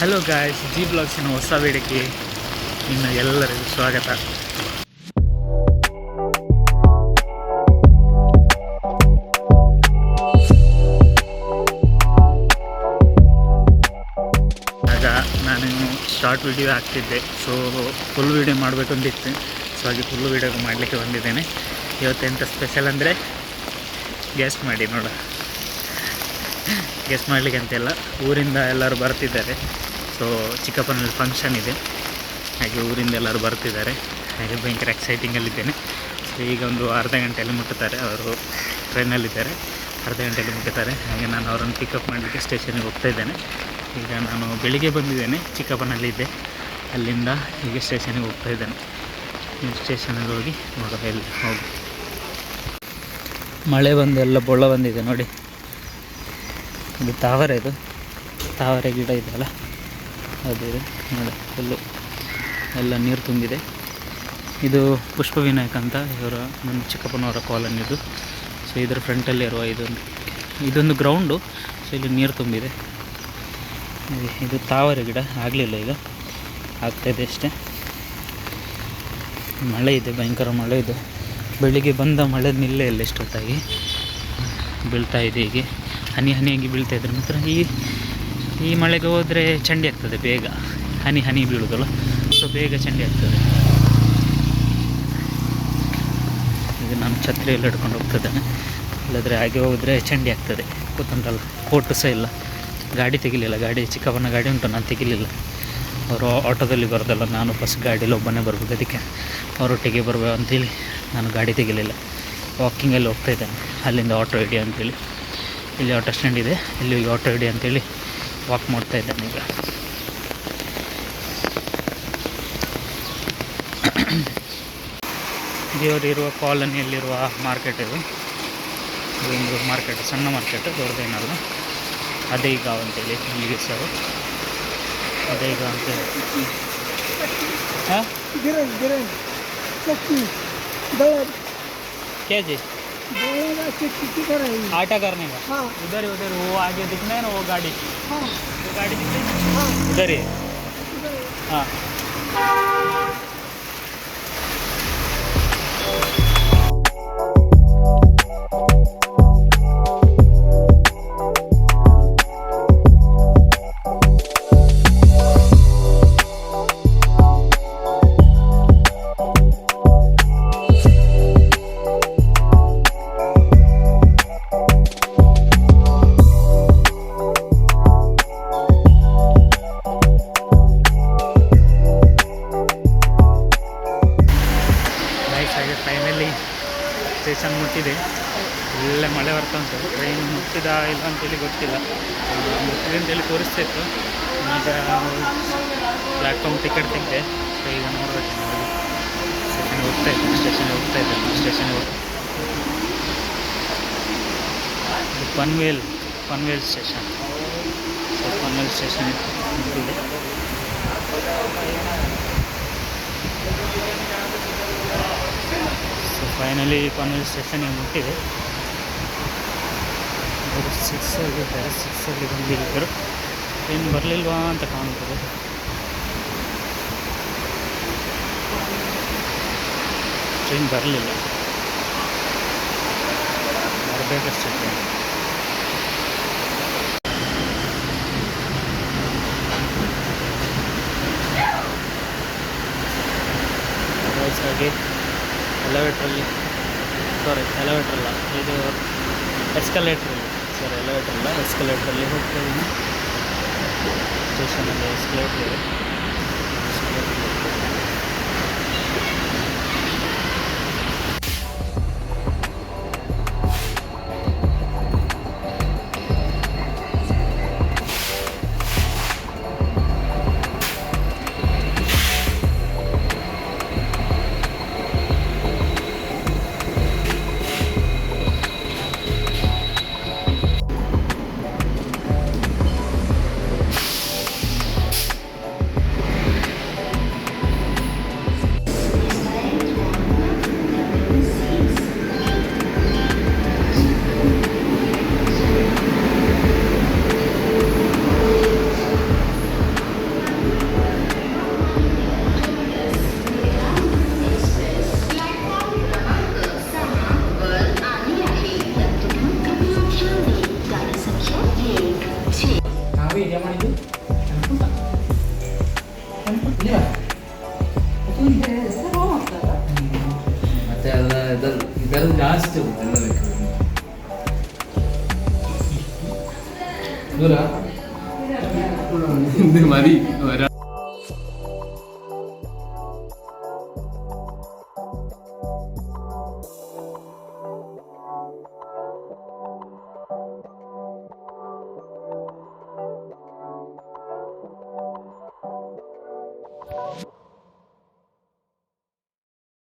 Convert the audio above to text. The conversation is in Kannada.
ಹಲೋ ಗಾಯ್ಸ್ ಜಿ ಬ್ಲಾಗ್ಸಿನ ಹೊಸ ವೇಡಿಕೆ ನಿಮ್ಮ ಎಲ್ಲರಿಗೂ ಸ್ವಾಗತ. ಆಗ ನಾನಿನ್ನು ಶಾರ್ಟ್ ವಿಡಿಯೋ ಹಾಕ್ತಿದ್ದೆ. ಸೊ ಫುಲ್ ವಿಡಿಯೋ ಮಾಡಬೇಕು ಅಂದಿತ್ತು ಸೊ ಹಾಗೆ ಫುಲ್ ವಿಡಿಯೋ ಮಾಡಲಿಕ್ಕೆ ಬಂದಿದ್ದೇನೆ. ಇವತ್ತು ಎಂಥ ಸ್ಪೆಷಲ್ ಅಂದರೆ ಗ್ಯಾಸ್ ಮಾಡಿ ನೋಡ. ಗೆಸ್ಟ್ ಮಾಡಲಿಕ್ಕೆ ಅಂತೆಲ್ಲ. ಊರಿಂದ ಎಲ್ಲರೂ ಬರ್ತಿದ್ದಾರೆ. ಸೊ ಚಿಕ್ಕಪ್ಪನಲ್ಲಿ ಫಂಕ್ಷನ್ ಇದೆ. ಹಾಗೆ ಊರಿಂದ ಎಲ್ಲರೂ ಬರ್ತಿದ್ದಾರೆ. ಹಾಗೆ ಭಯಂಕರ ಎಕ್ಸೈಟಿಂಗಲ್ಲಿದ್ದೇನೆ ಸೊ ಈಗ ಒಂದು ಅರ್ಧ ಗಂಟೆಯಲ್ಲಿ ಮುಟ್ಟುತ್ತಾರೆ ಅವರು ಟ್ರೈನಲ್ಲಿದ್ದಾರೆ ಅರ್ಧ ಗಂಟೆಯಲ್ಲಿ ಮುಟ್ಟುತ್ತಾರೆ ಹಾಗೆ ನಾನು ಅವರನ್ನು ಪಿಕಪ್ ಮಾಡಲಿಕ್ಕೆ ಸ್ಟೇಷನಿಗೆ ಹೋಗ್ತಾ ಇದ್ದೇನೆ. ಈಗ ನಾನು ಬೆಳಿಗ್ಗೆ ಬಂದಿದ್ದೇನೆ. ಚಿಕ್ಕಪ್ಪನಲ್ಲಿದ್ದೆ ಅಲ್ಲಿಂದ ಈಗ ಸ್ಟೇಷನಿಗೆ ಹೋಗ್ತಾ ಇದ್ದೇನೆ. ಸ್ಟೇಷನಿಗೆ ಹೋಗಿ ನೋಡೋದು ಎಲ್ಲಿ ಹೋಗಿ. ಮಳೆ ಬಂದು ಎಲ್ಲ ಬೊಳ್ಳ ಬಂದಿದೆ ನೋಡಿ. ಇದು ತಾವರೆ ಇದು. ತಾವರೆ ಗಿಡ ಇದೆಯಲ್ಲ? ಅದು ನೋಡಿ, ಫುಲ್ಲು ಎಲ್ಲ ನೀರು ತುಂಬಿದೆ. ಇದು ಪುಷ್ಪ ವಿನಾಯಕ ಅಂತ ಇವರ ನಮ್ಮ ಚಿಕ್ಕಪ್ಪನವರ ಕಾಲನಿ ಇದು. ಸೊ ಇದರ ಫ್ರಂಟಲ್ಲಿ ಇರುವ ಇದೊಂದು ಇದೊಂದು ಗ್ರೌಂಡು ಸೊ ಇಲ್ಲಿ ನೀರು ತುಂಬಿದೆ. ಇದು- ತಾವರೆ ಗಿಡ. ಆಗಲಿಲ್ಲ ಈಗ. ಆಗ್ತಾಯಿದೆ ಅಷ್ಟೇ. ಮಳೆ ಇದೆ, ಭಯಂಕರ ಮಳೆ ಇದೆ. ಬೆಳಿಗ್ಗೆ ಬಂದ ಮಳೆ ನಿಲ್ಲೇ ಇಲ್ಲ ಎಷ್ಟೊತ್ತಾಗಿ. ಬೀಳ್ತಾ ಇದೆ ಹೀಗೆ. ಹನಿ ಹನಿಯಾಗಿ ಬೀಳ್ತಾ ಇದ್ರೆ ಮಾತ್ರ ಈ ಈ ಮಳೆಗೆ ಹೋದರೆ ಚಂಡಿ ಆಗ್ತದೆ ಬೇಗ. ಹನಿ ಹನಿ ಬೀಳುವುದಲ್ಲ ಸೊ ಬೇಗ ಚಂಡಿ ಆಗ್ತದೆ. ಈಗ ನಾನು ಛತ್ರಿಯಲ್ಲಿ ಹಿಡ್ಕೊಂಡು ಹೋಗ್ತಿದ್ದೇನೆ. ಇಲ್ಲದ್ರೆ ಹಾಗೆ ಹೋದರೆ ಚಂಡಿ ಆಗ್ತದೆ. ಕೂತಂತಲ್ಲ ಕೋಟು ಸಹ ಇಲ್ಲ. ಗಾಡಿ ತೆಗಿಲಿಲ್ಲ, ಗಾಡಿ, ಚಿಕ್ಕಪ್ಪನ ಗಾಡಿ ಉಂಟು, ನಾನು ತೆಗಿಲಿಲ್ಲ. ಅವರು ಆಟೋದಲ್ಲಿ ಬರೋದಲ್ಲ, ನಾನು ಫಸ್ಟ್ ಗಾಡೀಲಿ ಒಬ್ಬನೇ ಬರ್ಬೇಕು, ಅದಕ್ಕೆ ಅವರೊಟ್ಟಿಗೆ ಬರ್ಬೇಕು ಅಂತೇಳಿ ನಾನು ಗಾಡಿ ತೆಗಿಲಿಲ್ಲ. ವಾಕಿಂಗಲ್ಲಿ ಹೋಗ್ತಾ ಇದ್ದೇನೆ. ಅಲ್ಲಿಂದ ಆಟೋ ಇಡಿ ಅಂತೇಳಿ. ಇಲ್ಲಿ ಆಟೋ ಸ್ಟ್ಯಾಂಡ್ ಇದೆ. ಇಲ್ಲಿ ಆಟೋ ರೆಡಿ ಅಂತೇಳಿ ವಾಕ್ ಮಾಡ್ತಾ ಇದ್ದಾನೆ ಈಗ. ದೇವರಿರುವ ಕಾಲೋನಿಯಲ್ಲಿರುವ ಮಾರ್ಕೆಟ್ ಇದು. ಇದೊಂದು ಮಾರ್ಕೆಟ್ ಸಣ್ಣ ಮಾರ್ಕೆಟ್ ದೊಡ್ಡದೇನಲ್ಲ ಅದೇ ಈಗ ಅಂತೇಳಿ ಇಲ್ಲಿಗೆ ಸರ್. ಅದೇ ಈಗ ಅಂತೇಳಿ. ಹಾಂ? K G. आटा करने का? हाँ। उधर ही उधर वो आगे दिखना है ना वो गाड़ी हाँ। वो गाड़ी दिख रही है। हाँ उधर ही। हाँ। ಫೈನಲಿ ಸ್ಟೇಷನ್ ಮುಟ್ಟಿದೆ. ಒಳ್ಳೆ ಮಳೆ ಬರ್ತಾ ಉಂಟು. ಟ್ರೈನ್ ಮುಟ್ಟಿದ ಇಲ್ಲ ಅಂತೇಳಿ ಗೊತ್ತಿಲ್ಲ. ಮುಟ್ಟಿದೆ ಅಂತೇಳಿ ತೋರಿಸ್ತಾ ಇತ್ತು. ಈಗ ಪ್ಲ್ಯಾಟ್ಫಾರ್ಮ್ ಟಿಕೆಟ್ ತೆಗೆದೆ ಸೊ ಈಗ ನೋಡ್ಬೇಕು ಸ್ಟೇಷನ್ಗೆ ಹೋಗ್ತಾ ಇದ್ದೀನಿ ಸ್ಟೇಷನ್ಗೆ ಹೋಗ್ತಾ ಇದ್ದೆ ಸ್ಟೇಷನ್ಗೆ ಹೋಗಿ Panvel Panvel station so Panvel station ಮುಟ್ಟಿದೆ. ಸೊ ಫೈನಲಿ ಪನ್ವೇಲ್ ಸ್ಟೇಷನ್ಗೆ ಮುಟ್ಟಿದೆ ಅವರು ಸಿಕ್ಸಲ್ಲಿದ್ದಾರೆ ಸಿಕ್ಸಲ್ಲಿ ಬಂದಿದ್ದರು ಏನು ಬರಲಿಲ್ವಾ ಅಂತ ಕಾಣ್ತದೆ ಟ್ರೈನ್ ಬರಲಿಲ್ಲ. ಬರಬೇಕಷ್ಟೇ ಟ್ರೈನ್ ಹಾಗೆ ಎಲಿವೇಟ್ರಲ್ಲಿ ಸಾರಿ ಅಲ್ಲ. ಇದು ಎಸ್ಕಲೇಟ್ರಲ್ಲಿ ಸಾರಿ ಎಲವೇಟ್ರಲ್ಲ ಎಸ್ಕಲೇಟ್ರಲ್ಲಿ ಹೋಗ್ತಾ ಇದ್ದೀನಿ. ಸ್ಟೇಷನಲ್ಲಿ ಎಸ್ಕಲೇಟ್ರ್ ಇದೆ. ಮತ್ತೆ ಅದರ ಇದರ ಇದರ ಜಾಸ್ತಿ ಉಂಟು ಎಲ್ಲ ಬೇಕು ദൂര മതി ഒരാൾ